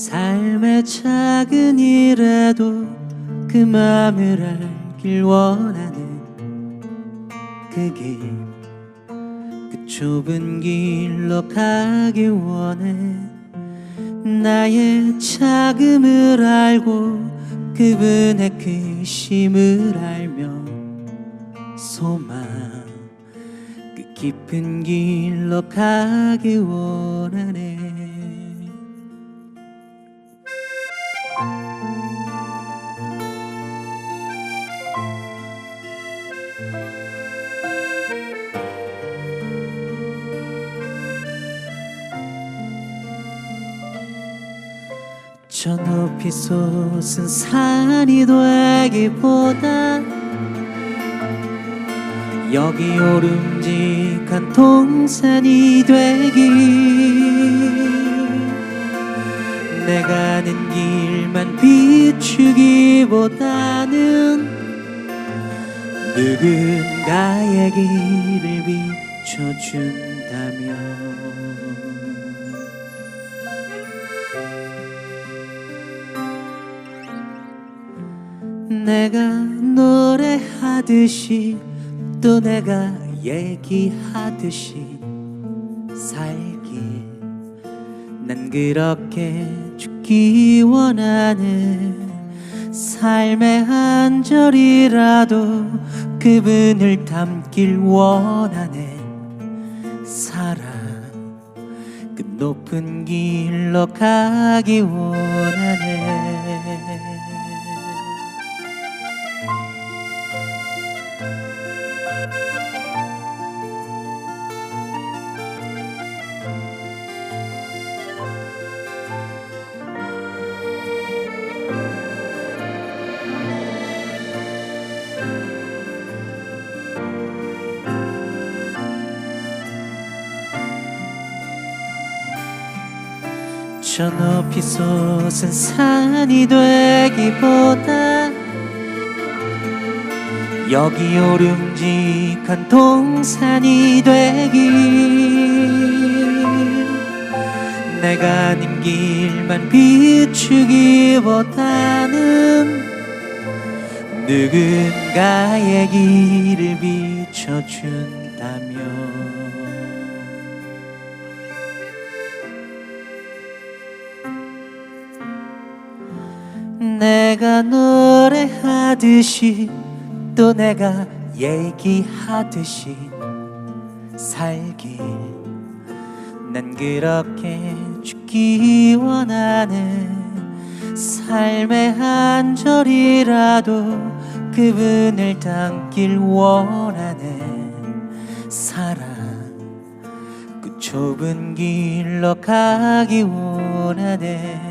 삶의 작은 일에도 그 맘을 알길 원하는 그 길, 그 좁은 길로 가길 원해. 나의 자금을 알고 그분의 크심을 알며 소망 그 깊은 길로 가길 원하 저 높이 솟은 산이 되기보다 여기 오름직한 동산이 되기. 내가 아는 길만 비추기보다는 누군가의 길을 비춰준다면 내가 노래하듯이 또 내가 얘기하듯이 살길 난 그렇게 죽기 원하는 삶의 한 절이라도 그분을 담길 원하네. 사랑 그 높은 길로 가기 원하네 저 높이 솟은 산이 되기보다 여기 오름직한 동산이 되길 내가 아는 길만 비추기보다는 누군가의 길을 비춰준다면 내가 노래하듯이 또 내가 얘기하듯이 살길. 난 그렇게 죽기 원하는 삶의 한 절이라도 그분을 담길 원하는 사랑. 그 좁은 길로 가기 원하네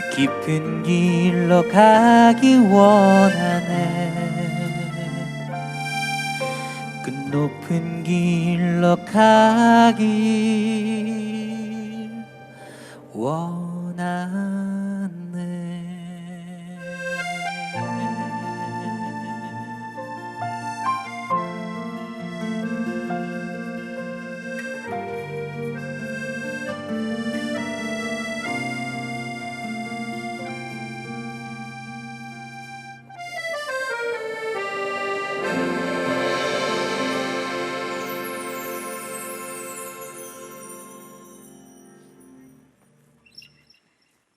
그 깊은 길로 가기 원하네. 그 높은 길로 가길 원하네